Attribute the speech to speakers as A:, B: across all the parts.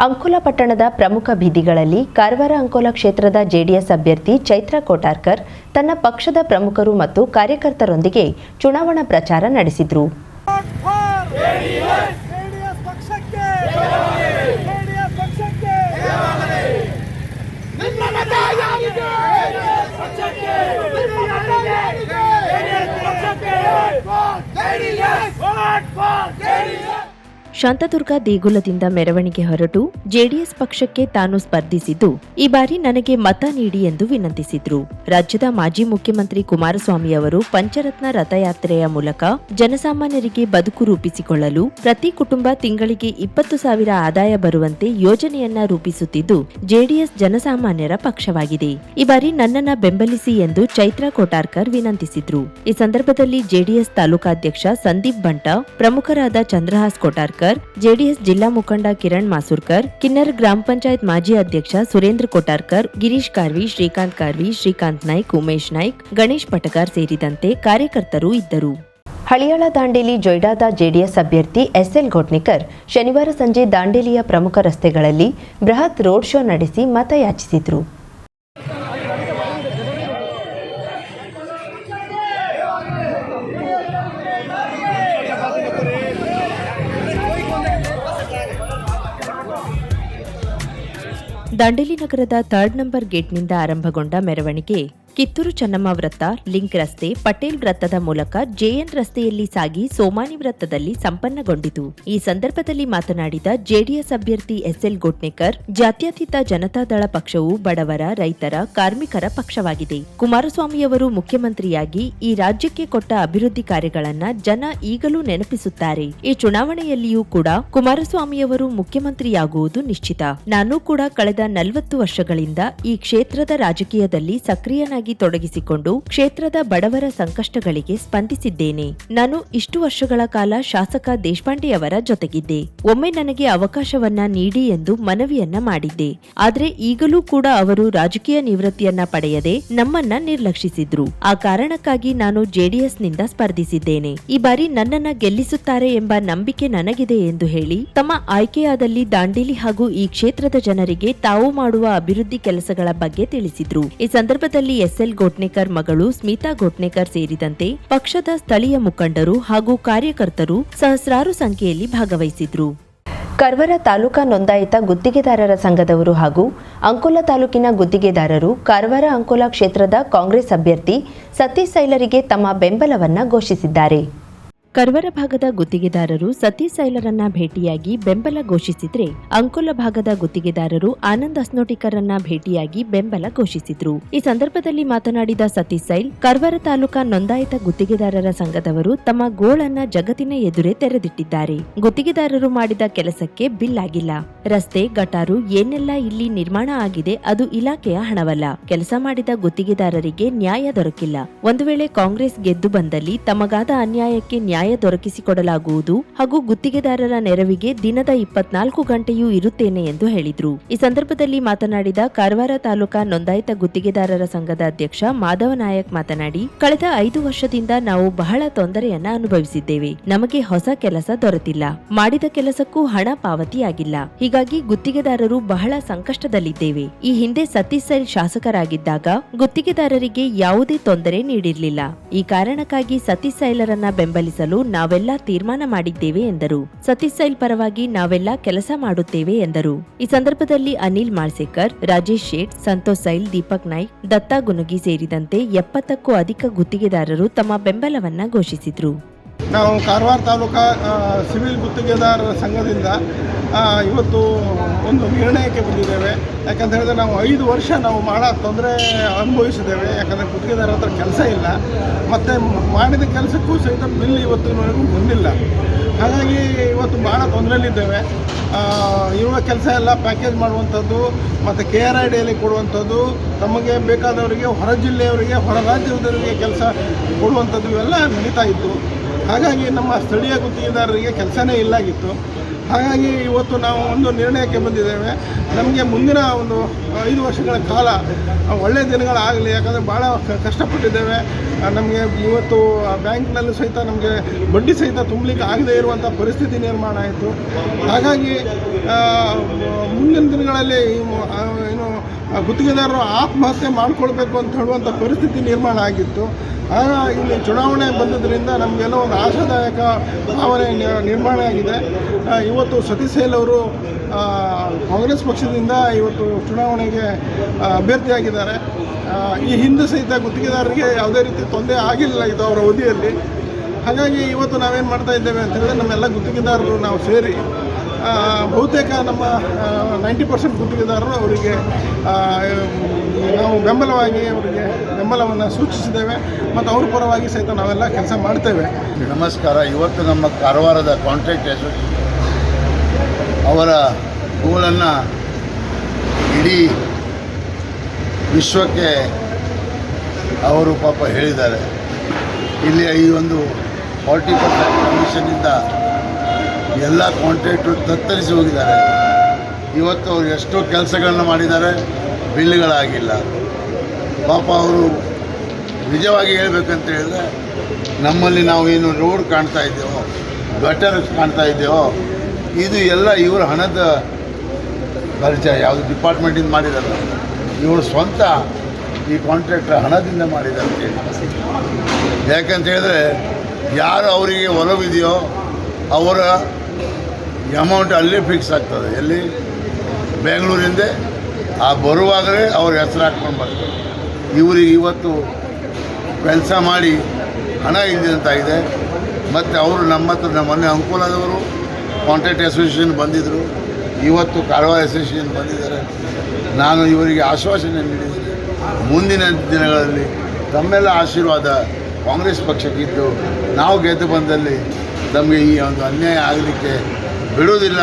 A: ಅಂಕೋಲ ಪಟ್ಟಣದ ಪ್ರಮುಖ ಬೀದಿಗಳಲ್ಲಿ ಕಾರವಾರ ಅಂಕೋಲ ಕ್ಷೇತ್ರದ ಜೆಡಿಎಸ್ ಅಭ್ಯರ್ಥಿ ಚೈತ್ರ ಕೋಟಾರ್ಕರ್ ತನ್ನ ಪಕ್ಷದ ಪ್ರಮುಖರು ಮತ್ತು ಕಾರ್ಯಕರ್ತರೊಂದಿಗೆ ಚುನಾವಣಾ ಪ್ರಚಾರ ನಡೆಸಿದರು
B: ಜೆಡಿಎಸ್ ಪಕ್ಷಕ್ಕೆ ಜೆಡಿಎಸ್ ಪಕ್ಷಕ್ಕೆ ನಿಮ್ಮ ಮತ ಯಾರಿಗೆ ಪಕ್ಷಕ್ಕೆ ನಿಮ್ಮ ಮತ ಯಾರಿಗೆ ಪಕ್ಷಕ್ಕೆ ಜೆಡಿಎಸ್ ವೋಟ್ ಫಾರ್ ಜೆಡಿಎಸ್
A: ಶಾಂತದುರ್ಗ ದೇಗುಲದಿಂದ ಮೆರವಣಿಗೆ ಹೊರಟು ಜೆಡಿಎಸ್ ಪಕ್ಷಕ್ಕೆ ತಾನು ಸ್ಪರ್ಧಿಸಿದ್ದು, ಈ ಬಾರಿ ನನಗೆ ಮತ ನೀಡಿ ಎಂದು ವಿನಂತಿಸಿದ್ರು. ರಾಜ್ಯದ ಮಾಜಿ ಮುಖ್ಯಮಂತ್ರಿ ಕುಮಾರಸ್ವಾಮಿ ಅವರು ಪಂಚರತ್ನ ರಥಯಾತ್ರೆಯ ಮೂಲಕ ಜನಸಾಮಾನ್ಯರಿಗೆ ಬದುಕು ರೂಪಿಸಿಕೊಳ್ಳಲು ಪ್ರತಿ ಕುಟುಂಬ ತಿಂಗಳಿಗೆ ಇಪ್ಪತ್ತು ಸಾವಿರ ಆದಾಯ ಬರುವಂತೆ ಯೋಜನೆಯನ್ನ ರೂಪಿಸುತ್ತಿದ್ದು, ಜೆಡಿಎಸ್ ಜನಸಾಮಾನ್ಯರ ಪಕ್ಷವಾಗಿದೆ. ಈ ಬಾರಿ ನನ್ನನ್ನ ಬೆಂಬಲಿಸಿ ಎಂದು ಚೈತ್ರಾ ಕೋಟಾರ್ಕರ್ ವಿನಂತಿಸಿದ್ರು. ಈ ಸಂದರ್ಭದಲ್ಲಿ ಜೆಡಿಎಸ್ ತಾಲೂಕಾಧ್ಯಕ್ಷ ಸಂದೀಪ್ ಬಂಟ, ಪ್ರಮುಖರಾದ ಚಂದ್ರಹಾಸ್ ಕೋಟಾರ್ಕರ್ ಜೆಡಿಎಸ್ ಜಿಲ್ಲಾ ಮುಖಂಡ ಕಿರಣ್ ಮಾಸೂರ್ಕರ್, ಕಿನ್ನರ್ ಗ್ರಾಮ ಪಂಚಾಯತ್ ಮಾಜಿ ಅಧ್ಯಕ್ಷ ಸುರೇಂದ್ರ ಕೋಟಾರ್ಕರ್ ಗಿರೀಶ್ ಕಾರ್ವಿ, ಶ್ರೀಕಾಂತ್ ಕಾರ್ವಿ, ಶ್ರೀಕಾಂತ್ ನಾಯ್ಕ್, ಉಮೇಶ್ ನಾಯ್ಕ್, ಗಣೇಶ್ ಪಟಕಾರ್ ಸೇರಿದಂತೆ ಕಾರ್ಯಕರ್ತರು ಇದ್ದರು. ಹಳಿಯಾಳ ದಾಂಡೇಲಿ ಜೊಯ್ಡಾದ ಜೆಡಿಎಸ್ ಅಭ್ಯರ್ಥಿ ಎಸ್ಎಲ್ ಘೋಟ್ನಿಕರ್ ಶನಿವಾರ ಸಂಜೆ ದಾಂಡೇಲಿಯ ಪ್ರಮುಖ ರಸ್ತೆಗಳಲ್ಲಿ ಬೃಹತ್ ರೋಡ್ ಶೋ ನಡೆಸಿ ಮತಯಾಚಿಸಿದರು. ದಾಂಡೇಲಿ ನಗರದ ಥರ್ಡ್ ನಂಬರ್ ಗೇಟ್ನಿಂದ ಆರಂಭಗೊಂಡ ಮೆರವಣಿಗೆ. ಕಿತ್ತೂರು ಚನ್ನಮ್ಮ ವೃತ್ತ, ಲಿಂಕ್ ರಸ್ತೆ, ಪಟೇಲ್ ವೃತ್ತದ ಮೂಲಕ ಜೆಎನ್ ರಸ್ತೆಯಲ್ಲಿ ಸಾಗಿ ಸೋಮಾನಿ ವೃತ್ತದಲ್ಲಿ ಸಂಪನ್ನಗೊಂಡಿತು. ಈ ಸಂದರ್ಭದಲ್ಲಿ ಮಾತನಾಡಿದ ಜೆಡಿಎಸ್ ಅಭ್ಯರ್ಥಿ ಎಸ್ಎಲ್ ಗೋಟ್ನೇಕರ್, ಜಾತ್ಯತೀತ ಜನತಾದಳ ಪಕ್ಷವು ಬಡವರ, ರೈತರ, ಕಾರ್ಮಿಕರ ಪಕ್ಷವಾಗಿದೆ. ಕುಮಾರಸ್ವಾಮಿಯವರು ಮುಖ್ಯಮಂತ್ರಿಯಾಗಿ ಈ ರಾಜ್ಯಕ್ಕೆ ಕೊಟ್ಟ ಅಭಿವೃದ್ಧಿ ಕಾರ್ಯಗಳನ್ನ ಜನ ಈಗಲೂ ನೆನಪಿಸುತ್ತಾರೆ. ಈ ಚುನಾವಣೆಯಲ್ಲಿಯೂ ಕೂಡ ಕುಮಾರಸ್ವಾಮಿಯವರು ಮುಖ್ಯಮಂತ್ರಿಯಾಗುವುದು ನಿಶ್ಚಿತ. ನಾನು ಕೂಡ ಕಳೆದ ನಲವತ್ತು ವರ್ಷಗಳಿಂದ ಈ ಕ್ಷೇತ್ರದ ರಾಜಕೀಯದಲ್ಲಿ ಸಕ್ರಿಯನಾಗಿ ತೊಡಗಿಸಿಕೊಂಡು ಕ್ಷೇತ್ರದ ಬಡವರ ಸಂಕಷ್ಟಗಳಿಗೆ ಸ್ಪಂದಿಸಿದ್ದೇನೆ. ನಾನು ಇಷ್ಟು ವರ್ಷಗಳ ಕಾಲ ಶಾಸಕ ದೇಶಪಾಂಡೆಯವರ ಜೊತೆಗಿದ್ದೆ. ಒಮ್ಮೆ ನನಗೆ ಅವಕಾಶವನ್ನ ನೀಡಿ ಎಂದು ಮನವಿಯನ್ನ ಮಾಡಿದ್ದೆ. ಆದ್ರೆ ಈಗಲೂ ಕೂಡ ಅವರು ರಾಜಕೀಯ ನಿವೃತ್ತಿಯನ್ನ ಪಡೆಯದೆ ನಮ್ಮನ್ನ ನಿರ್ಲಕ್ಷಿಸಿದ್ರು. ಆ ಕಾರಣಕ್ಕಾಗಿ ನಾನು ಜೆಡಿಎಸ್ನಿಂದ ಸ್ಪರ್ಧಿಸಿದ್ದೇನೆ. ಈ ಬಾರಿ ನನ್ನನ್ನ ಗೆಲ್ಲಿಸುತ್ತಾರೆ ಎಂಬ ನಂಬಿಕೆ ನನಗಿದೆ ಎಂದು ಹೇಳಿ ತಮ್ಮ ಆಯ್ಕೆಯಾದಲ್ಲಿ ದಾಂಡೇಲಿ ಹಾಗೂ ಈ ಕ್ಷೇತ್ರದ ಜನರಿಗೆ ತಾವು ಮಾಡುವ ಅಭಿವೃದ್ಧಿ ಕೆಲಸಗಳ ಬಗ್ಗೆ ತಿಳಿಸಿದ್ರು. ಈ ಸಂದರ್ಭದಲ್ಲಿ ಎಸ್ಎಲ್ ಗೋಟ್ನೇಕರ್ ಮಗಳು ಸ್ಮಿತಾ ಗೋಟ್ನೇಕರ್ ಸೇರಿದಂತೆ ಪಕ್ಷದ ಸ್ಥಳೀಯ ಮುಖಂಡರು ಹಾಗೂ ಕಾರ್ಯಕರ್ತರು ಸಹಸ್ರಾರು ಸಂಖ್ಯೆಯಲ್ಲಿ ಭಾಗವಹಿಸಿದ್ರು. ಕರ್ವರ ತಾಲೂಕಾ ನೋಂದಾಯಿತ ಗುತ್ತಿಗೆದಾರರ ಸಂಘದವರು ಹಾಗೂ ಅಂಕೋಲ ತಾಲೂಕಿನ ಗುತ್ತಿಗೆದಾರರು ಕಾರವಾರ ಅಂಕೋಲ ಕ್ಷೇತ್ರದ ಕಾಂಗ್ರೆಸ್ ಅಭ್ಯರ್ಥಿ ಸತೀಶ್ ಸೈಲರಿಗೆ ತಮ್ಮ ಬೆಂಬಲವನ್ನ ಘೋಷಿಸಿದ್ದಾರೆ. ಕರ್ವರ ಭಾಗದ ಗುತ್ತಿಗೆದಾರರು ಸತೀಶ್ ಸೈಲರನ್ನ ಭೇಟಿಯಾಗಿ ಬೆಂಬಲ ಘೋಷಿಸಿದ್ರೆ, ಅಂಕೋಲ ಭಾಗದ ಗುತ್ತಿಗೆದಾರರು ಆನಂದ್ ಅಸ್ನೋಟಿಕರನ್ನ ಭೇಟಿಯಾಗಿ ಬೆಂಬಲ ಘೋಷಿಸಿದ್ರು. ಈ ಸಂದರ್ಭದಲ್ಲಿ ಮಾತನಾಡಿದ ಸತೀಶ್ ಸೈಲ್ ಕರ್ವರ ತಾಲೂಕಾ ನೋಂದಾಯಿತ ಗುತ್ತಿಗೆದಾರರ ಸಂಘದವರು ತಮ್ಮ ಗೋಳನ್ನ ಜಗತ್ತಿನ ಎದುರೇ ತೆರೆದಿಟ್ಟಿದ್ದಾರೆ. ಗುತ್ತಿಗೆದಾರರು ಮಾಡಿದ ಕೆಲಸಕ್ಕೆ ಬಿಲ್ ಆಗಿಲ್ಲ. ರಸ್ತೆ, ಗಟಾರು ಏನೆಲ್ಲ ಇಲ್ಲಿ ನಿರ್ಮಾಣ ಆಗಿದೆ ಅದು ಇಲಾಖೆಯ ಹಣವಲ್ಲ. ಕೆಲಸ ಮಾಡಿದ ಗುತ್ತಿಗೆದಾರರಿಗೆ ನ್ಯಾಯ ದೊರಕಿಲ್ಲ. ಒಂದು ವೇಳೆ ಕಾಂಗ್ರೆಸ್ ಗೆದ್ದು ಬಂದಲ್ಲಿ ತಮಗಾದ ಅನ್ಯಾಯಕ್ಕೆ ನ್ಯಾಯ ದೊರಕಿಸಿಕೊಡಲಾಗುವುದು ಹಾಗೂ ಗುತ್ತಿಗೆದಾರರ ನೆರವಿಗೆ ದಿನದ ಇಪ್ಪತ್ನಾಲ್ಕು ಗಂಟೆಯೂ ಇರುತ್ತೇನೆ ಎಂದು ಹೇಳಿದ್ರು. ಈ ಸಂದರ್ಭದಲ್ಲಿ ಮಾತನಾಡಿದ ಕಾರವಾರ ತಾಲೂಕಾ ನೋಂದಾಯಿತ ಗುತ್ತಿಗೆದಾರರ ಸಂಘದ ಅಧ್ಯಕ್ಷ ಮಾಧವ ನಾಯಕ್ ಮಾತನಾಡಿ, ಕಳೆದ ಐದು ವರ್ಷದಿಂದ ನಾವು ಬಹಳ ತೊಂದರೆಯನ್ನ ಅನುಭವಿಸಿದ್ದೇವೆ. ನಮಗೆ ಹೊಸ ಕೆಲಸ ದೊರೆತಿಲ್ಲ. ಮಾಡಿದ ಕೆಲಸಕ್ಕೂ ಹಣ ಪಾವತಿಯಾಗಿಲ್ಲ. ಹೀಗಾಗಿ ಗುತ್ತಿಗೆದಾರರು ಬಹಳ ಸಂಕಷ್ಟದಲ್ಲಿದ್ದೇವೆ. ಈ ಹಿಂದೆ ಸತೀಶ್ ಸೈಲ್ ಶಾಸಕರಾಗಿದ್ದಾಗ ಗುತ್ತಿಗೆದಾರರಿಗೆ ಯಾವುದೇ ತೊಂದರೆ ನೀಡಿರಲಿಲ್ಲ. ಈ ಕಾರಣಕ್ಕಾಗಿ ಸತೀಶ್ ಬೆಂಬಲಿಸಲು ನಾವೆಲ್ಲ ತೀರ್ಮಾನ ಮಾಡಿದ್ದೇವೆ ಎಂದರು. ಸತೀಶ್ ಸೈಲ್ ಪರವಾಗಿ ನಾವೆಲ್ಲ ಕೆಲಸ ಮಾಡುತ್ತೇವೆ ಎಂದರು. ಈ ಸಂದರ್ಭದಲ್ಲಿ ಅನಿಲ್ ಮಾಳ್ಸೇಕರ್, ರಾಜೇಶ್ ಶೇಟ್, ಸಂತೋಷ್ ಸೈಲ್, ದೀಪಕ್ ನಾಯ್ಕ್, ದತ್ತಾ ಗುನುಗಿ ಸೇರಿದಂತೆ ಎಪ್ಪತ್ತಕ್ಕೂ ಅಧಿಕ ಗುತ್ತಿಗೆದಾರರು ತಮ್ಮ ಬೆಂಬಲವನ್ನ ಘೋಷಿಸಿದ್ರು.
B: ನಾವು ಕಾರವಾರ ತಾಲೂಕಾ ಸಿವಿಲ್ ಗುತ್ತಿಗೆದಾರರ ಸಂಘದಿಂದ ಇವತ್ತು ಒಂದು ನಿರ್ಣಯಕ್ಕೆ ಬಂದಿದ್ದೇವೆ. ಯಾಕಂತ ಹೇಳಿದ್ರೆ ನಾವು ಐದು ವರ್ಷ ನಾವು ಮಾಡೋ ತೊಂದರೆ ಅನುಭವಿಸಿದ್ದೇವೆ. ಯಾಕಂದರೆ ಗುತ್ತಿಗೆದಾರ ಹತ್ರ ಕೆಲಸ ಇಲ್ಲ. ಮತ್ತು ಮಾಡಿದ ಕೆಲಸಕ್ಕೂ ಸಹಿತ ಬಿಲ್ ಇವತ್ತಿನವರೆಗೂ ಬಂದಿಲ್ಲ. ಹಾಗಾಗಿ ಇವತ್ತು ಭಾಳ ತೊಂದರೆಯಲ್ಲಿದ್ದೇವೆ. ಇರುವ ಕೆಲಸ ಎಲ್ಲ ಪ್ಯಾಕೇಜ್ ಮಾಡುವಂಥದ್ದು, ಮತ್ತು ಕೆ ಆರ್ ಐ ಡಿಯಲ್ಲಿ ಕೊಡುವಂಥದ್ದು ನಮಗೆ ಬೇಕಾದವರಿಗೆ ಹೊರ ಜಿಲ್ಲೆಯವರಿಗೆ, ಹೊರ ರಾಜ್ಯದವರಿಗೆ ಕೆಲಸ ಕೊಡುವಂಥದ್ದು ಇವೆಲ್ಲ ನಡೀತಾ ಇತ್ತು. ಹಾಗಾಗಿ ನಮ್ಮ ಸ್ಥಳೀಯ ಗುತ್ತಿಗೆದಾರರಿಗೆ ಕೆಲಸನೇ ಇಲ್ಲಾಗಿತ್ತು.
C: ಹಾಗಾಗಿ ಇವತ್ತು ನಾವು ಒಂದು ನಿರ್ಣಯಕ್ಕೆ ಬಂದಿದ್ದೇವೆ. ನಮಗೆ ಮುಂದಿನ ಒಂದು ಐದು ವರ್ಷಗಳ ಕಾಲ ಒಳ್ಳೆಯ ದಿನಗಳಾಗಲಿ ಯಾಕಂದರೆ ಭಾಳ ಕಷ್ಟಪಟ್ಟಿದ್ದೇವೆ. ನಮಗೆ ಇವತ್ತು ಬ್ಯಾಂಕ್ನಲ್ಲೂ ಸಹಿತ ನಮಗೆ ಬಡ್ಡಿ ಸಹಿತ ತುಂಬಲಿಕ್ಕೆ ಆಗದೇ ಇರುವಂಥ ಪರಿಸ್ಥಿತಿ ನಿರ್ಮಾಣ ಆಯಿತು. ಹಾಗಾಗಿ ಮುಂದಿನ ದಿನಗಳಲ್ಲಿ ಏನು ಗುತ್ತಿಗೆದಾರರು ಆತ್ಮಹತ್ಯೆ ಮಾಡಿಕೊಳ್ಬೇಕು ಅಂತ ಹೇಳುವಂಥ ಪರಿಸ್ಥಿತಿ ನಿರ್ಮಾಣ ಆಗಿತ್ತು. ಆಗ ಇಲ್ಲಿ ಚುನಾವಣೆ ಬಂದದ್ರಿಂದ ನಮಗೆಲ್ಲ ಒಂದು ಆಶಾದಾಯಕ ಭಾವನೆ ನಿರ್ಮಾಣ ಆಗಿದೆ. ಇವತ್ತು ಸತೀಶ್ ಸೇಲ್ ಅವರು ಕಾಂಗ್ರೆಸ್ ಪಕ್ಷದಿಂದ ಇವತ್ತು ಚುನಾವಣೆಗೆ ಅಭ್ಯರ್ಥಿಯಾಗಿದ್ದಾರೆ. ಈ ಹಿಂದೆ ಸಹಿತ ಗುತ್ತಿಗೆದಾರರಿಗೆ ಯಾವುದೇ ರೀತಿ ತೊಂದರೆ ಆಗಿಲ್ಲ ಇದು ಅವರ ಅವಧಿಯಲ್ಲಿ. ಹಾಗಾಗಿ ಇವತ್ತು ನಾವೇನು ಮಾಡ್ತಾ ಇದ್ದೇವೆ ಅಂತ ಹೇಳಿದ್ರೆ ನಮ್ಮೆಲ್ಲ ಗುತ್ತಿಗೆದಾರರು ನಾವು ಸೇರಿ ಬಹುತೇಕ ನಮ್ಮ ನೈಂಟಿ ಪರ್ಸೆಂಟ್ ಗುತ್ತಿಗೆದಾರರು ಅವರಿಗೆ ನಾವು ಬೆಂಬಲವಾಗಿ ಅವರಿಗೆ ಬೆಂಬಲವನ್ನು ಸೂಚಿಸಿದ್ದೇವೆ ಮತ್ತು ಅವ್ರ ಪರವಾಗಿ ಸಹಿತ ನಾವೆಲ್ಲ ಕೆಲಸ ಮಾಡ್ತೇವೆ.
D: ನಮಸ್ಕಾರ. ಇವತ್ತು ನಮ್ಮ ಕಾರವಾರದ ಕಾಂಟ್ರಾಕ್ಟ್ ಅಸೋಸಿಯೇಷನ್ ಅವರ ಹೂಗಳನ್ನು ಇಡೀ ವಿಶ್ವಕ್ಕೆ ಅವರು ಪಾಪ ಹೇಳಿದ್ದಾರೆ. ಇಲ್ಲಿ ಈ ಒಂದು ಫಾರ್ಟಿ ಪರ್ಸೆಂಟ್ ಕಮಿಷನಿಂದ ಎಲ್ಲ ಕಾಂಟ್ರಾಕ್ಟ್ರು ತತ್ತರಿಸಿ ಹೋಗಿದ್ದಾರೆ. ಇವತ್ತು ಅವರು ಎಷ್ಟೋ ಕೆಲಸಗಳನ್ನು ಮಾಡಿದ್ದಾರೆ ಬಿಲ್ಗಳಾಗಿಲ್ಲ ಪಾಪ ಅವರು ನಿಜವಾಗಿ ಹೇಳ್ಬೇಕಂತ ಹೇಳಿದ್ರೆ, ನಮ್ಮಲ್ಲಿ ನಾವು ಏನು ರೋಡ್ ಕಾಣ್ತಾ ಇದ್ದೇವೋ ಗಟರ್ ಕಾಣ್ತಾ ಇದ್ದೇವೋ ಇದು ಎಲ್ಲ ಇವರ ಹಣದ ಪರಿಚಯ, ಯಾವುದು ಡಿಪಾರ್ಟ್ಮೆಂಟಿಂದ ಮಾಡಿದಲ್ಲ. ಇವರು ಸ್ವಂತ ಈ ಕಾಂಟ್ರಾಕ್ಟರ್ ಹಣದಿಂದ ಹೇಳಿ. ಯಾಕಂತ ಹೇಳಿದ್ರೆ, ಯಾರು ಅವರಿಗೆ ಒಲವಿದೆಯೋ ಅವರ ಅಮೌಂಟ್ ಅಲ್ಲೇ ಫಿಕ್ಸ್ ಆಗ್ತದೆ. ಎಲ್ಲಿ? ಬೆಂಗಳೂರಿಂದ. ಆ ಬರುವಾಗಲೇ ಅವ್ರ ಹೆಸರು ಹಾಕ್ಕೊಂಡು ಬರ್ತಾರೆ. ಇವರಿಗೆ ಇವತ್ತು ಕೆಲಸ ಮಾಡಿ ಹಣ ಇಲ್ಲದಂತಾಗಿದೆ ಮತ್ತು ಅವರು ನಮ್ಮ ಹತ್ರ ಮೊನ್ನೆ ಅನುಕೂಲದವರು ಕಾಂಟ್ರಾಕ್ಟ್ ಅಸೋಸಿಯೇಷನ್ ಬಂದಿದ್ದರು ಇವತ್ತು ಕಾರವಾರ ಅಸೋಸಿಯೇಷನ್ ಬಂದಿದ್ದಾರೆ. ನಾನು ಇವರಿಗೆ ಆಶ್ವಾಸನೆ ನೀಡಿದ್ದೇನೆ. ಮುಂದಿನ ದಿನಗಳಲ್ಲಿ ತಮ್ಮೆಲ್ಲ ಆಶೀರ್ವಾದ ಕಾಂಗ್ರೆಸ್ ಪಕ್ಷಕ್ಕಿದ್ದು ನಾವು ಗೆದ್ದು ಬಂದಲ್ಲಿ ನಮಗೆ ಈ ಒಂದು ಅನ್ಯಾಯ ಆಗಲಿಕ್ಕೆ ಬಿಡುವುದಿಲ್ಲ.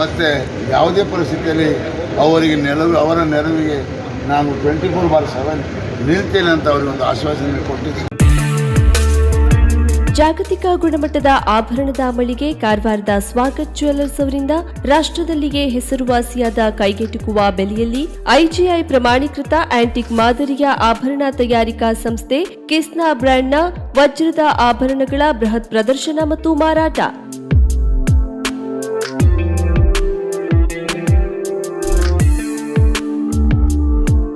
D: ಮತ್ತು ಯಾವುದೇ ಪರಿಸ್ಥಿತಿಯಲ್ಲಿ ಅವರಿಗೆ ನೆರವು, ಅವರ ನೆರವಿಗೆ ನಾನು ಟ್ವೆಂಟಿ ಫೋರ್ ಬಾರ್ ಸೆವೆನ್ ನಿಲ್ತೇನೆ ಅಂತ ಅವರಿಗೆ ಒಂದು ಆಶ್ವಾಸನೆ ಕೊಟ್ಟಿದ್ದೆ
E: ಜಾಗತಿಕ ಗುಣಮಟ್ಟದ ಆಭರಣದ ಮಳಿಗೆ ಕಾರವಾರದ ಸ್ವಾಗತ್ ಜ್ಯುವೆಲ್ಲರ್ಸ್ ಅವರಿಂದ ರಾಷ್ಟ್ರದಲ್ಲಿಯೇ ಹೆಸರುವಾಸಿಯಾದ ಕೈಗೆಟುಕುವ ಬೆಲೆಯಲ್ಲಿ ಐಜಿಐ ಪ್ರಮಾಣೀಕೃತ ಆಂಟಿಕ್ ಮಾದರಿಯ ಆಭರಣ ತಯಾರಿಕಾ ಸಂಸ್ಥೆ ಕಿಸ್ನಾ ಬ್ರ್ಯಾಂಡ್ನ ವಜ್ರದ ಆಭರಣಗಳ ಬೃಹತ್ ಪ್ರದರ್ಶನ ಮತ್ತು ಮಾರಾಟ.